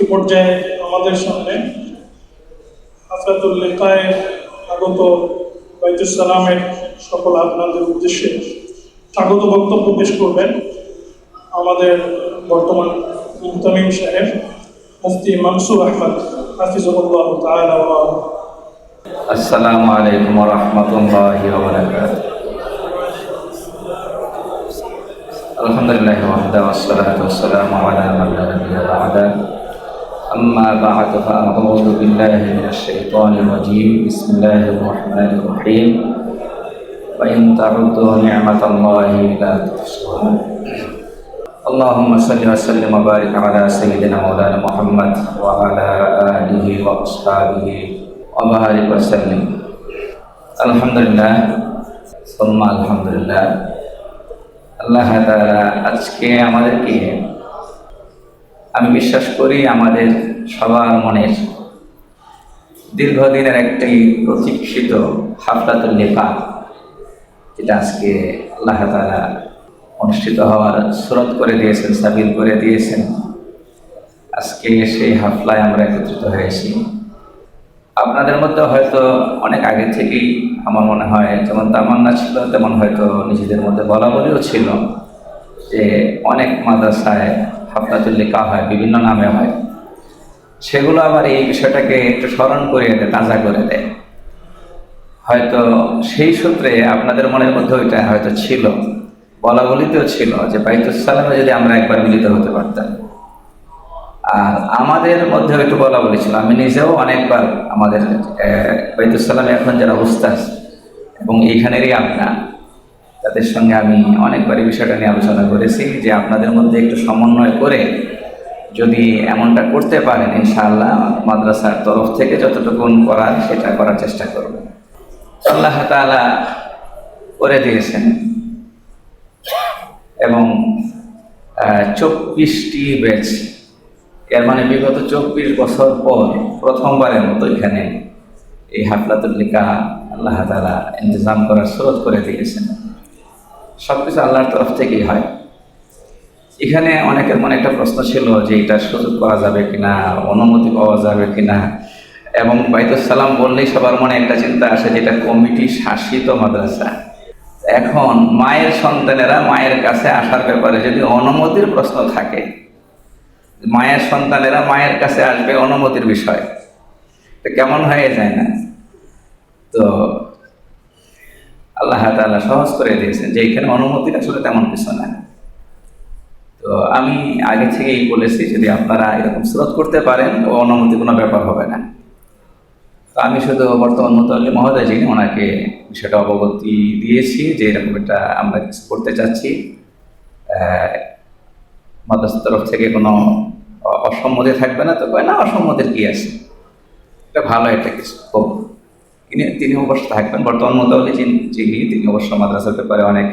আজকে পর্যায়ে আমাদের সামনে আফরাতুল্লেখায় আগত সালামের সকল আপনাদের উদ্দেশ্যে স্বাগত বক্তব্য পেশ করবেন আমাদের বর্তমান মুহতামিম সাহেব মুফতি মানসুর আহমদ হাফিজুল্লাহ তাআলা আসসালামু আলাইকুম ওয়া আলহামদুলিল্লাহ ওয়াহদা ওয়াসসালাতু ওয়াসসালামু আলা أما بعد فأعوذ بالله من الشيطان الرجيم بسم الله الرحمن الرحيم وإن تعدوا نعمة الله لا تحصوها اللهم صل وسلم وبارك على سيدنا مولانا محمد وعلى آله وأصحابه وبارك وسلم الحمد لله ثم الحمد لله আল্লাহ তাআলা আজকে আমাদেরকে আমি বিশ্বাস করি আমাদের সবার মনের দীর্ঘদিনের একটি প্রতীক্ষিত হাফলাতুল লেখা যেটা আজকে আল্লাহ তাআলা অনুষ্ঠিত হওয়ার সুরত করে দিয়েছেন, সাবিল করে দিয়েছেন। আজকে সেই হাফলায় আমরা একত্রিত হয়েছি। আপনাদের মধ্যে হয়তো অনেক আগে থেকেই আমার মনে হয় যেমন তামান্না ছিল, তেমন হয়তো নিজেদের মধ্যে বলা বলিও ছিল যে অনেক মাদ্রাসায় হাফলাতুল লেখা হয়, বিভিন্ন নামে হয়। সেগুলো আবার এই বিষয়টাকে একটু স্মরণ করিয়ে দেয়, তাজা করে দেয়। হয়তো সেই সূত্রে আপনাদের মনের মধ্যে ওইটা হয়তো ছিল, বলা বলিতেও ছিল যে বাইতুসালামে যদি আমরা একবার মিলিত হতে পারতাম। আর আমাদের মধ্যে একটু বলা বলেছিল আমি নিজেও অনেকবার আমাদের বাইতুসালামে এখন যারা উস্তাদ এবং এইখানেরই আপনার তাদের সঙ্গে আমি অনেকবার এই বিষয়টা নিয়ে আলোচনা করেছি যে আপনাদের মধ্যে একটু সমন্বয় করে যদি এমনটা করতে পারেন, ইনশাআল্লাহ মাদ্রাসার তরফ থেকে যতটুকু করার সেটা করার চেষ্টা করব। আল্লাহ তাআলা করে দিয়েছেন এবং চব্বিশটি ব্যাচ, এর মানে বিগত চব্বিশ বছর পর প্রথমবারের মতো এখানে এই হাফলাতুল লিকা আল্লাহ তালা ইন্তজাম করার স্রোত করে দিয়েছেন। সব কিছু আল্লাহর তরফ থেকেই হয়। এখানে অনেকের মনে একটা প্রশ্ন ছিল যে এটা সুযোগ করা যাবে কিনা, অনুমতি পাওয়া যাবে কিনা। এবং বাইতুল সালাম বললেই সবার মনে একটা চিন্তা আসে যেটা কমিটি শাসিত মাদ্রাসা। এখন মায়ের সন্তানেরা মায়ের কাছে আসার ব্যাপারে যদি অনুমতির প্রশ্ন থাকে, মায়ের সন্তানেরা মায়ের কাছে আসবে অনুমতির বিষয়। তো কেমন হয়ে যায় না? তো আল্লাহ তাআলা সহজ করে দিয়েছেন যে এখানে অনুমতির আসলে তেমন কিছু না তো আমি আগে থেকেই বলেছি, যদি আপনারা এরকম স্রোত করতে পারেন ও অনুমতি কোনো ব্যাপার হবে না। তো আমি শুধু বর্তমান মোতাল্লি মহোদয় যিনি, ওনাকে বিষয়টা অবগতি দিয়েছি যে এরকম একটা আমরা কিছু করতে চাচ্ছি। মাদ্রাসার তরফ থেকে কোনো অসম্মতি থাকবে না তো না, অসম্মতির কি আছে? এটা ভালো একটা কিছু। হোক তিনি তিনি অবশ্য থাকবেন। বর্তমান মোতাবেক যিনি তিনি অবশ্য মাদ্রাসার ব্যাপারে অনেক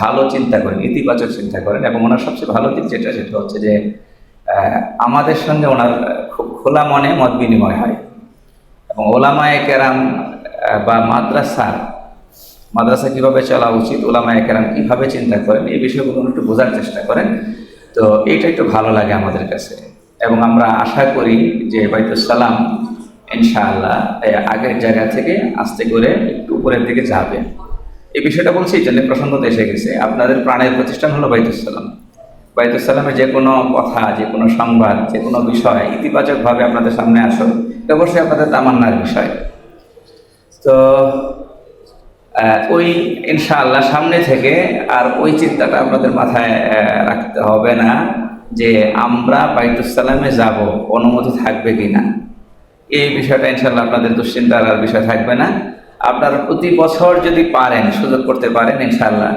ভালো চিন্তা করেন, ইতিবাচক চিন্তা করেন এবং ওনার সবচেয়ে ভালো দিক যেটা, সেটা হচ্ছে যে আমাদের সঙ্গে ওনার খুব খোলা মনে মত বিনিময় হয়। এবং ওলামায়ে কেরাম বা মাদ্রাসা মাদ্রাসা কীভাবে চলা উচিত, ওলামায়ে কেরাম কীভাবে চিন্তা করেন, এই বিষয়গুলো একটু বোঝার চেষ্টা করেন। তো এইটা একটু ভালো লাগে আমাদের কাছে। এবং আমরা আশা করি যে বাইতুল সালাম ইনশাআল্লাহ আগের জায়গা থেকে আস্তে করে একটু উপরের দিকে যাবে। এই বিষয়টা বলছি, এই জন্য প্রসঙ্গ তো এসে গেছে। আপনাদের প্রাণের প্রতিষ্ঠান হলো বাইতুল সালাম। বাইতুল সালামে যে কোনো কথা, যে কোনো সংবাদ, যে কোনো বিষয় ইতিবাচকভাবে আপনাদের সামনে আসো অবশ্যই আপনাদের তামান্নার বিষয়। তো ওই ইনশাআল্লাহ সামনে থেকে আর ওই চিন্তাটা আপনাদের মাথায় রাখতে হবে না যে আমরা বাইতুসালামে যাব, অনুমতি থাকবে কি না এই বিষয়টা ইনশাল্লাহ আপনাদের দুশ্চিন্তার আর বিষয় থাকবে না। আপনারা প্রতি বছর যদি পারেন, সুযোগ করতে পারেন, ইনশাআল্লাহ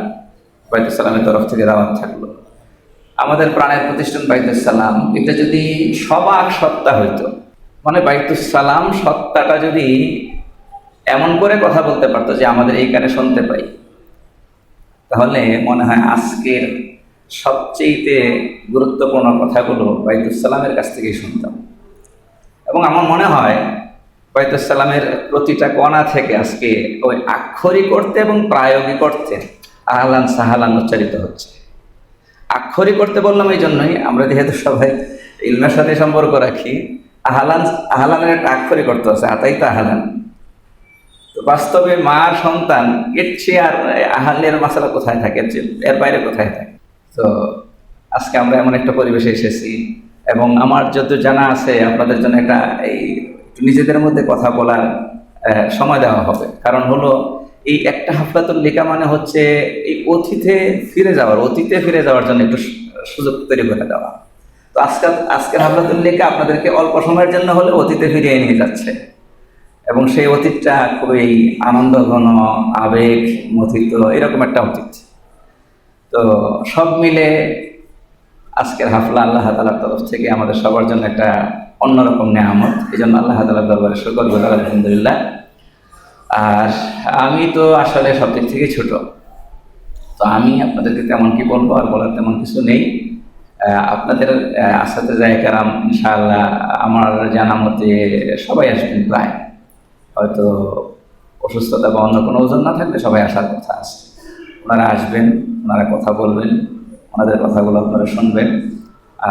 বাইতুসালামের তরফ থেকে দাওয়াত থাকল। আমাদের প্রাণের প্রতিষ্ঠান বাইতুসালাম এটা যদি সবাক সত্তা হইতো মানে বাইতুসালাম সত্তাটা যদি এমন করে কথা বলতে পারতো যে আমাদের এই কানে শুনতে পাই, তাহলে মনে হয় আজকের সবচেয়েতে গুরুত্বপূর্ণ কথাগুলো বাইতুসালামের কাছ থেকেই শুনতাম। এবং আমার মনে হয় বাইতুসালামের প্রতিটা কণা থেকে আজকে ওই আক্ষরিক করতে এবং প্রায়োগিক করতে আহলান সাহালান উচ্চারিত হচ্ছে। আক্ষরিক করতে বললাম এই জন্যই, আমরা যেহেতু সবাই ইলমের সাথে সম্পর্ক রাখি, আহালান, আহালানের একটা আক্ষরিক অর্থ আছে, আতাই তো আহালান। তো বাস্তবে মার সন্তান, এর চেয়ে আর আহালের মশালা কোথায় থাকে? এর বাইরে কোথায় থাকে? তো আজকে আমরা এমন একটা পরিবেশে এসেছি এবং আমার যত জানা আছে, আপনাদের জন্য একটা এই নিজেদের মধ্যে কথা বলার সময় দেওয়া হবে। কারণ হলো, এই একটা হাফলাতুল লেখা মানে হচ্ছে, এই অতীতে ফিরে যাওয়ার, অতীতে ফিরে যাওয়ার জন্য একটু সুযোগ তৈরি করে দেওয়া। তো আজকে, আজকের হাফলাতুল লেখা আপনাদেরকে অল্প সময়ের জন্য হলে অতীতে ফিরিয়ে নিয়ে যাচ্ছে। এবং সেই অতীতটা খুবই আনন্দঘন, আবেগ, মথিত, এরকম একটা অতীত। তো সব মিলে আজকের হাফলা আল্লাহ তালার তরফ থেকে আমাদের সবার জন্য একটা অন্যরকম নেয়ামত। এই জন্য আল্লাহ তালার দরবারে শুকর গুজার, আলহামদুলিল্লাহ। আর আমি তো আসলে সব দিক থেকে ছোট। তো আমি আপনাদেরকে তেমন কি বলব, আর বলার তেমন কিছু নেই। আপনাদের আসাতে যায় কারাম, ইনশাআল্লাহ আমার জানা মতে সবাই আসবেন প্রায়। হয়তো অসুস্থতা বা অন্য কোনো ওজন না থাকলে সবাই আসার কথা আছে। ওনারা আসবেন, ওনারা কথা বলবেন। ওনাদের কথাগুলো আপনারা শুনবেন।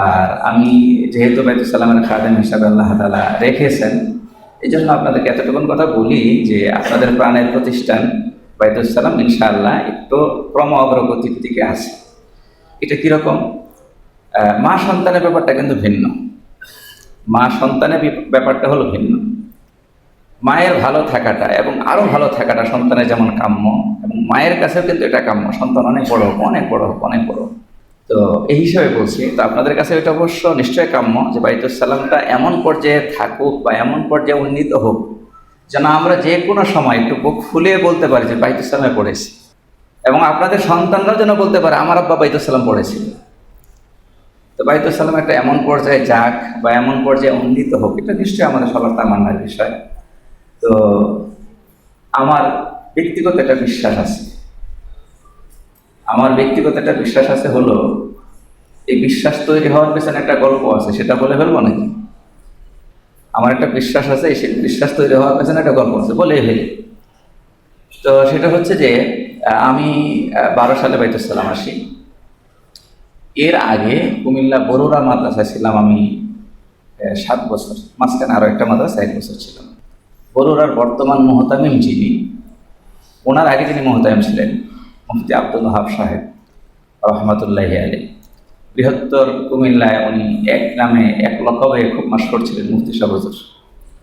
আর আমি যেহেতু বাইতুসালামের খাদেম হিসাবে আল্লাহ তালা রেখেছেন এই জন্য আপনাদেরকে এতটুকুন কথা বলি যে আপনাদের প্রাণের প্রতিষ্ঠান বাইতুসালাম ইনশাআল্লাহ একটু ক্রম অগ্রগতির দিকে আছে। এটা কীরকম? মা সন্তানের ব্যাপারটা কিন্তু ভিন্ন। মা সন্তানের ব্যাপারটা হলো ভিন্ন। মায়ের ভালো থাকাটা এবং আরও ভালো থাকাটা সন্তানের যেমন কাম্য, এবং মায়ের কাছেও কিন্তু এটা কাম্য। সন্তান অনেক বড় হোক, অনেক বড় হোক, অনেক বড় হোক। তো এই হিসাবে বলছি, তো আপনাদের কাছে এটা অবশ্য নিশ্চয় কাম্য যে বাইতুসালামটা এমন পর্যায়ে থাকুক বা এমন পর্যায়ে উন্নীত হোক যেন আমরা যে কোনো সময় একটু বুক ফুলিয়ে বলতে পারি যে বাইতুসালামে পড়েছি। এবং আপনাদের সন্তানরাও যেন বলতে পারে, আমার আব্বা বাইতুসালাম পড়েছিল। তো বাইতুসালাম একটা এমন পর্যায়ে যাক বা এমন পর্যায়ে উন্নীত হোক, এটা নিশ্চয়ই আমাদের সবার তামান্নার বিষয়। তো আমার ব্যক্তিগত একটা বিশ্বাস আছে। আমার ব্যক্তিগত একটা বিশ্বাস আছে হলো, এই বিশ্বাস তৈরি হওয়ার পেছনে একটা গল্প আছে, সেটা বলে ফেলব নাকি? আমার একটা বিশ্বাস আছে সেই বিশ্বাস তৈরি হওয়ার পেছনে একটা গল্প আছে বলে ফেলি। তো সেটা হচ্ছে যে, আমি বারো সালে বাইতুসালাম আসি। এর আগে কুমিল্লা বরুড়া মাদ্রাসায় ছিলাম আমি সাত বছর, মাঝখানে আরও একটা মাদ্রাসা, এক বছর ছিলাম। বরুড়ার বর্তমান মোহতামিম যিনি, ওনার আগে তিনি মোহতামিম ছিলেন মুফতি আব্দুল হাব সাহেব রহমতুল্লাহ আলী বৃহত্তর কুমিল্লায় উনি এক নামে এক লকবে খুব মাস্কর ছিলেন, মুফতি সাবজুর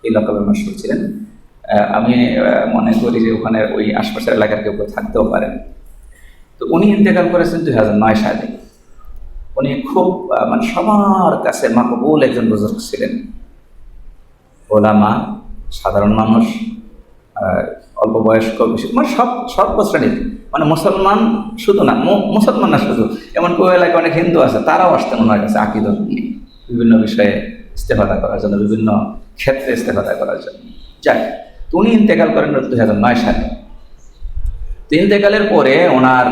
এই লকবে মাস্কর ছিলেন। আমি মনে করি যে ওখানে ওই আশপাশের এলাকার কেউ কেউ থাকতেও পারেন। তো উনি ইন্তেকাল করেছেন দুই হাজার নয় সালে। উনি খুব মানে সবার কাছে মাকবুল একজন বুজুর্গ ছিলেন। ওলামা, সাধারণ মানুষ অল্প বয়স্ক, বেশি মানে সব সর্বশ্রেণীর মানে মুসলমান শুধু না মুসলমান না শুধু, এমন কেউ এলাকায় অনেক হিন্দু আছে, তারাও আসতেন ওনার কাছে আকিদত নিয়ে, বিভিন্ন বিষয়ে ইস্তেফাদা করার জন্য, বিভিন্ন ক্ষেত্রে ইস্তেফাদা করার জন্য। তো উনি ইন্তেকাল করেন দুই হাজার নয় সালে। তো ইন্তেকালের পরে ওনার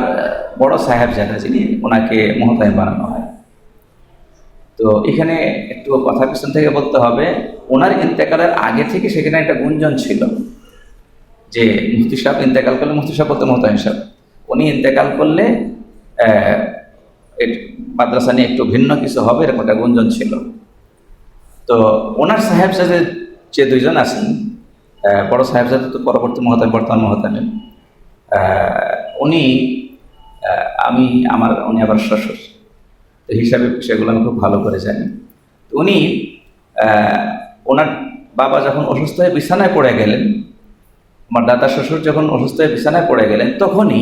বড় সাহেব যারা, যিনি ওনাকে মহতায় বানানো হয়। তো এখানে একটু কথা পিছন থেকে বলতে হবে, ওনার ইন্তেকালের আগে থেকে সেখানে একটা গুঞ্জন ছিল, যে মুফতি সাহেব ইন্তেকাল করলে মুফতি সাহেব বলতে মহতাইম সাহেব। উনি ইন্তেকাল করলে মাদ্রাসা নিয়ে একটু ভিন্ন কিছু হবে, এরকম একটা গুঞ্জন ছিল। তো ওনার সাহেব সাথে যে দুইজন আছেন বড় সাহেব সাথে তো পরবর্তী মহতাম বর্তমান মহতামেন উনি আমি, আমার, উনি আবার শ্বশুর। হিসাবে সেগুলো আমি খুব ভালো করে জানি। উনি ওনার বাবা যখন অসুস্থ হয়ে বিছানায় পড়ে গেলেন, আমার দাদা শ্বশুর যখন অসুস্থ হয়ে বিছানায় পড়ে গেলেন, তখনই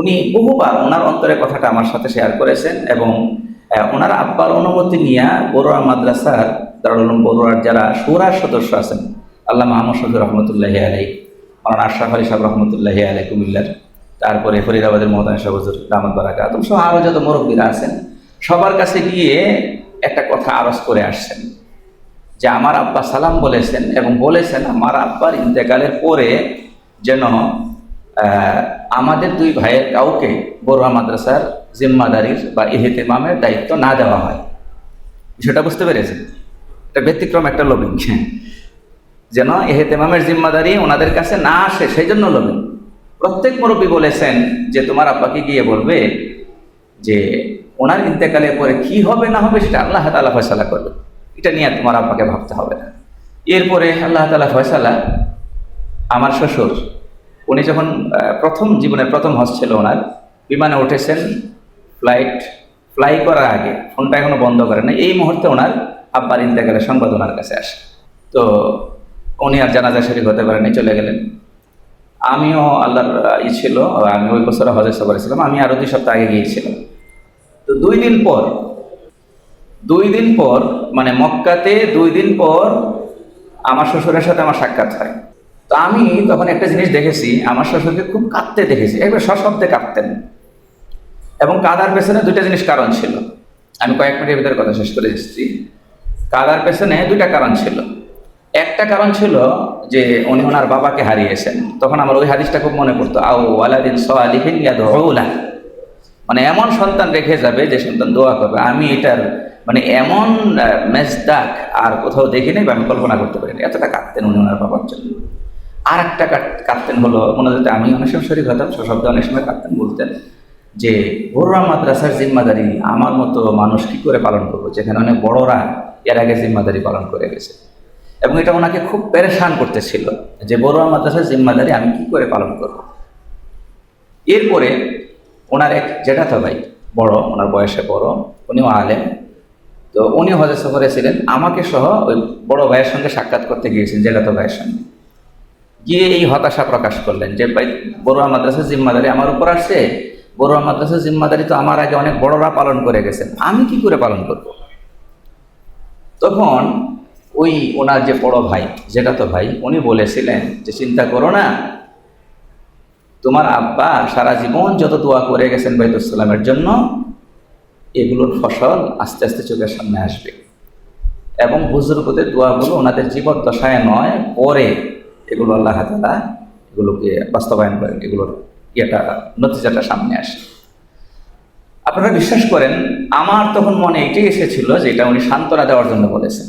উনি বহুবার ওনার অন্তরের কথাটা আমার সাথে শেয়ার করেছেন এবং ওনার আব্বার অনুমতি নিয়ে বড়ুয়া মাদ্রাসার, দারুল বড়ুয়ার যারা সুরার সদস্য আছেন আল্লাহ মাহমুদ শফি রহমতুল্লাহ আলাই ওনার আশরাফ আলী সাহেব রহমতুল্লাহ আলাই কুমিল্লার তারপরে ফরিদাবাদের মোহতান সাহুজুর বারাকা তো সহ আরও যত মুরব্বীরা আছেন, সবার কাছে গিয়ে একটা কথা আরজ করে আসছেন, যে আমার আব্বা সালাম বলেছেন এবং বলেছেন, আমার আব্বার ইন্তেকালের পরে যেন আমাদের দুই ভাইয়ের কাউকে বড়ুয়া মাদ্রাসার জিম্মাদারির বা ইহেতেমামের দায়িত্ব না দেওয়া হয়। সেটা বুঝতে পেরেছেন? এটা ব্যতিক্রম একটা লবিং। যেন এহেতেমামের জিম্মাদারি ওনাদের কাছে না আসে, সেই জন্য লবিং। প্রত্যেক মুরব্বী বলেছেন যে, তোমার আব্বাকে গিয়ে বলবে যে, ওনার ইন্তেকালের পরে কি হবে না হবে সেটা আল্লাহ তালা ফয়সালা করবে। এটা নিয়ে তোমার আব্বাকে ভাবতে হবে না। এরপরে আল্লাহ তালা ফয়সালা, আমার শ্বশুর উনি যখন প্রথম জীবনের প্রথম হজ ছিল ওনার, বিমানে উঠেছেন ফ্লাইট ফ্লাই করার আগে, ফোনটা এখনও বন্ধ করেন না এই মুহূর্তে ওনার আব্বার ইন্তেকালের সংবাদ ওনার কাছে আসে। তো উনি আর জানাজা শরীফ হতে পারেনি, চলে গেলেন। আমিও আল্লাহর ই ছিল, আমি ওই বছর হজে সফরে ছিলাম, আমি আরও দুই সপ্তাহ আগে গিয়েছিলাম। তো দুই দিন পর, দুই দিন পর মানে মক্কাতে দুই দিন পর আমার শ্বশুরের সাথে আমার সাক্ষাৎ হয়। তো আমি তখন একটা জিনিস দেখেছি, আমার শ্বশুরকে খুব কাঁদতে দেখেছি। একবার সশব্দে কাঁদতেন। এবং কাদার পেছনে দুইটা জিনিস কারণ ছিল। আমি কয়েক মিনিটের ভিতরে কথা শেষ করে এসেছি। কাদার পেছনে দুইটা কারণ ছিল। একটা কারণ ছিল যে উনি ওনার বাবাকে হারিয়েছেন। তখন আমার ওই হাদিসটা খুব মনে পড়তো, আও ইয়াদউলা। মানে এমন সন্তান রেখে যাবে যে সন্তান দোয়া করবে। আমি এটার মানে এমন মেজদাক আর কোথাও দেখিনি বা আমি কল্পনা করতে পারিনি। এতটা কাঁদতেন উনি ওনার বাবার জন্য। আর একটা কাট- কাঁদতেন হলো, মনে হতে আমি অনেক সময় শরীর হতাম শব্দ অনেক সময় কাঁদতেন বলতেন যে বড়রা মাদ্রাসার জিম্মাদারি, আমার মতো মানুষ কি করে পালন করব? যেখানে অনেক বড়রা এর আগে জিম্মাদারি পালন করে গেছে। এবং এটা ওনাকে খুব পেরেশান করতেছিল যে, বড়রা মাদ্রাসার জিম্মাদারি আমি কি করে পালন করব? এরপরে ওনার এক জেঠাতো ভাই, বড়, ওনার বয়সে বড়, উনিও আলেম, তো উনি হজে সফরে ছিলেন। আমাকে সহ ওই বড় ভাইয়ের সঙ্গে সাক্ষাৎ করতে গিয়েছেন, জেঠাতো ভাইয়ের সঙ্গে। গিয়ে এই হতাশা প্রকাশ করলেন যে, ভাই, বড়ুয়া মাদ্রাসার জিম্মাদারি আমার উপর আসছে। বড়ুয়া মাদ্রাসার জিম্মাদারি তো আমার আগে অনেক বড়রা পালন করে গেছেন। আমি কি করে পালন করব? তখন ওই ওনার যে বড় ভাই, যেটা তো ভাই, উনি বলেছিলেন যে, চিন্তা করো না। তোমার আব্বা সারা জীবন যত দোয়া করে গেছেন বাইতুসালামের জন্য, এগুলোর ফসল আস্তে আস্তে চোখের সামনে আসবে। এবং বুজুর্গদের দোয়াগুলো ওনাদের জীবদ্দশায় নয়, পরে এগুলো আল্লাহ তালা এগুলোকে বাস্তবায়ন করেন, এগুলোর ইয়েটা, নতিজাটা সামনে আসে। আপনারা বিশ্বাস করেন, আমার তখন মনে এটাই এসেছিল যে এটা উনি সান্ত্বনা দেওয়ার জন্য বলেছেন।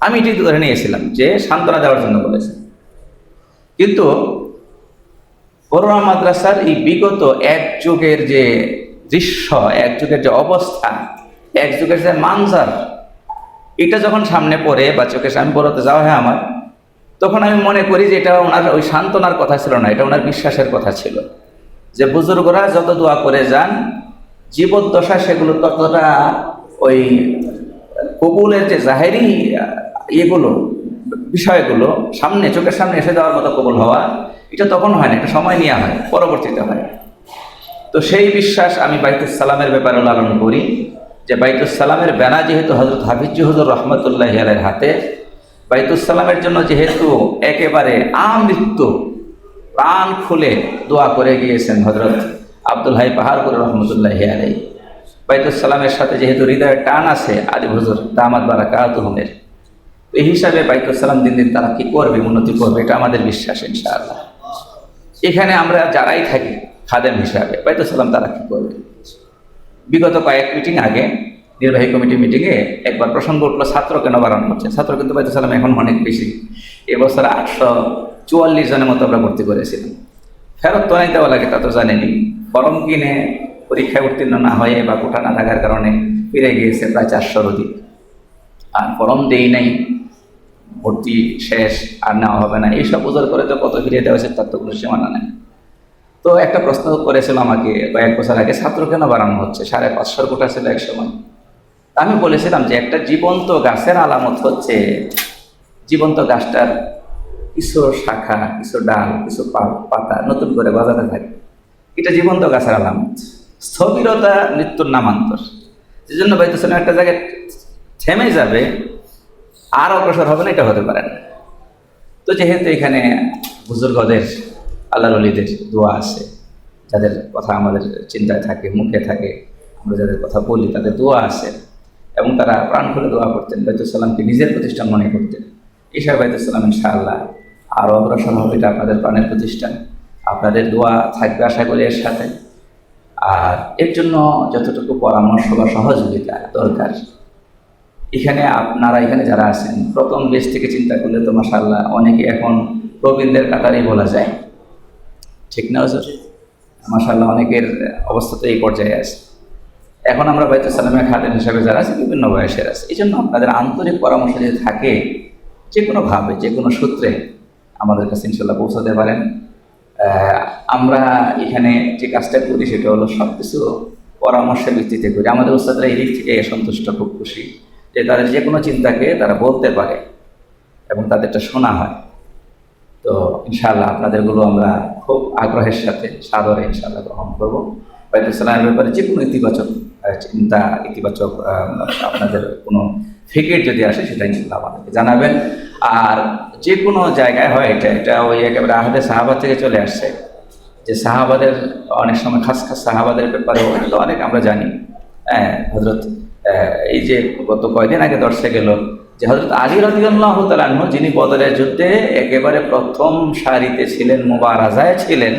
আমি এটি ধরে নিয়েছিলাম যে সান্ত্বনা দেওয়ার জন্য বলেছেন। কিন্তু বড়ুয়া মাদ্রাসার এই বিগত এক যুগের যে দৃশ্য, এক যুগের যে অবস্থা, এক যুগের যে মানজার, এটা যখন সামনে পড়ে বা চোখের সামনে পড়তে যাওয়া হয় আমার। তখন আমি মনে করি যে এটা ওনার ওই সান্ত্বনার কথা ছিল না, এটা ওনার বিশ্বাসের কথা ছিল। যে বুজুর্গরা যত দোয়া করে যান জীবদ্দশা সেগুলো ততটা ওই কবুলের যে জাহেরি ইয়েগুলো, বিষয়গুলো সামনে, চোখের সামনে এসে যাওয়ার মতো কবুল হওয়া, এটা তখন হয় না, এটা সময় নেওয়া হয়, পরবর্তীতে হয়। তো সেই বিশ্বাস আমি বাইতুস সালামের ব্যাপারে লালন করি যে বাইতুস সালামের ব্যানা যেহেতু হজরত হাফিজ হজর রহমতুল্লাহ হাতে বাইতুস সালামের জন্য যেহেতু একেবারে আমৃত্যু প্রাণ খুলে দোয়া করে গিয়েছেন হজরত আব্দুল হাই পাহাড়পুর রহমতুল্লাহ আলাই বাইতুস সালামের সাথে যেহেতু হৃদয়ের টান আছে, আদি হুজুর দামাদ বারা কাহাতুহমের এই হিসাবে বাইতুস সালাম দিন দিন তারা কী করবে, উন্নতি করবে, এটা আমাদের বিশ্বাস ইনশাআল্লাহ। এখানে আমরা যারাই থাকি, খাদেম হিসাবে বাইতুস সালাম তারা কী করবে? বিগত কয়েক মিটিং আগে নির্বাহী কমিটি মিটিংয়ে একবার প্রসঙ্গ উঠল, ছাত্র কেন বাড়ানো হচ্ছে? ছাত্র কিন্তু বাইতুল সালাম এখন অনেক বেশি। এবছর আটশো চুয়াল্লিশ জনের মতো আমরা ভর্তি করেছিলাম। ফেরত তো অনেক দেওয়া লাগে, তা তো জানেনি ফর্ম কিনে পরীক্ষায় উত্তীর্ণ না হয়ে বা কোঠা না থাকার কারণে ফিরে গিয়েছে প্রায় চারশোর অধিক। আর ফর্ম দেই নাই, ভর্তি শেষ, আর নেওয়া হবে না। এইসব উজার করে তো কত ফিরিয়ে দেওয়া হয়েছে তার তো কোনো সীমানা নেই। তো একটা প্রশ্ন করেছিল আমাকে কয়েক বছর আগে, ছাত্র কেন বাড়ানো হচ্ছে? সাড়ে পাঁচশোর কোটা ছিল এক সময় আমি বলেছিলাম যে একটা জীবন্ত গাছের আলামত হচ্ছে জীবন্ত গাছটার কিছু শাখা কিছু ডাল কিছু পাতা নতুন করে বাজাতে থাকে। এটা জীবন্ত গাছের আলামত। স্থবিরতা মৃত্যুর নামান্তর। যে জন্য বাইতুসালাম একটা জায়গায় থেমে যাবে, আর অগ্রসর হবে না, এটা হতে পারে না। তো যেহেতু এখানে বুজুর্গদের, আল্লাহর অলিদের দোয়া আছে, যাদের কথা আমাদের চিন্তায় থাকে, মুখে থাকে, আমরা যাদের কথা বলি, তাদের দোয়া আছে এবং তারা প্রাণ খুলে দোয়া করতেন বাইতুসালামকে নিজের প্রতিষ্ঠান মনে করতেন। ঈশা বাইতুসালাম ইনশাআল্লাহ আরও অগ্রসর হবে এটা আপনাদের প্রাণের প্রতিষ্ঠান। আপনাদের দোয়া থাকবে আশা করি এর সাথে। আর এর জন্য যতটুকু পরামর্শ বা সহযোগিতা দরকার এখানে আপনারা এখানে যারা আছেন প্রথম বেশ থেকে চিন্তা করলে তো মাসাল্লাহ অনেকে এখন প্রবীণদের কাতারই বলা যায়। ঠিক না মাসাল্লাহ অনেকের অবস্থা তো এই পর্যায়ে আছে। এখন আমরা বাইতুল সালামের খাদেম হিসাবে যারা আছে, বিভিন্ন বয়সের আছে। এই জন্য আপনাদের আন্তরিক পরামর্শ যদি থাকে যে কোনোভাবে যে কোনো সূত্রে আমাদের কাছে ইনশাল্লাহ পৌঁছাতে পারেন। আমরা এখানে যে কাজটা করি, সেটা হলো সব কিছু পরামর্শের ভিত্তিতে করি। আমাদের উস্তাদরা এই দিক থেকে সন্তুষ্ট, খুব খুশি যে তাদের যে কোনো চিন্তাকে তারা বলতে পারে এবং তাদেরটা শোনা হয়। তো ইনশাআল্লাহ আপনাদেরগুলো আমরা খুব আগ্রহের সাথে, সাদরে ইনশাআল্লাহ গ্রহণ করব। বাইতুল সালামের ব্যাপারে যে কোনো ইতিবাচক চিন্তা ইতিবাচক আপনাদের কোনো ফিকির যদি আসে সেটা ইনশাল্লাহ আমাদেরকে জানাবেন আর যে কোনো জায়গায় হয় এটা এটা ওই একেবারে আহাদে সাহাবা থেকে চলে আসছে যে সাহাবাদের অনেক সময় খাস খাস সাহাবাদের ব্যাপারে ওগুলো অনেক আমরা জানি হ্যাঁ হজরত এই যে গত কয়দিন আগে দর্শে গেল যে হজরত আলী রদিউল্লাহ তালাহ যিনি বদরের যুদ্ধে একেবারে প্রথম সারিতে ছিলেন মোবারাজায় ছিলেন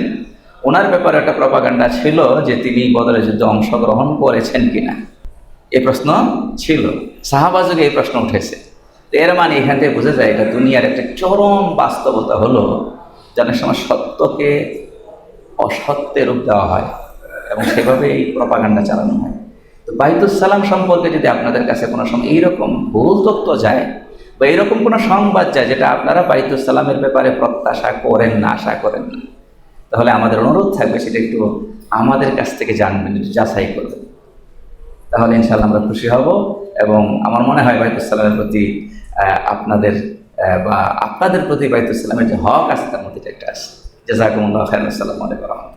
ওনার ব্যাপারে একটা প্রপাগান্ডা ছিল যে তিনি বদরের যুদ্ধে অংশগ্রহণ করেছেন কিনা? এ প্রশ্ন ছিল। সাহাবা যুগে এই প্রশ্ন উঠেছে। এর মানে এখান থেকে বোঝা যায় এটা দুনিয়ার একটা চরম বাস্তবতা হলো অনেক সময় সত্যকে অসত্যে রূপ দেওয়া হয় এবং সেভাবে এই প্রপাগান্ডা চালানো হয়। তো বাইতুসালাম সম্পর্কে যদি আপনাদের কাছে কোনো সময় এইরকম ভুল তথ্য যায় বা এরকম কোনো সংবাদ যায় যেটা আপনারা বাইতুল সালামের ব্যাপারে প্রত্যাশা করেন না, আশা করেন না তাহলে আমাদের অনুরোধ থাকবে সেটা একটু আমাদের কাছ থেকে জানবেন, একটু যাচাই করবেন। তাহলে ইনশাল্লাহ আমরা খুশি হব এবং আমার মনে হয় বাইতুল সালামের প্রতি আপনাদের বা আপনাদের প্রতি বাইতুল সালামের যে হক আছে তার মধ্যে একটা আছে জাজাকুমুল্লাহ মনে করা আলাইকুম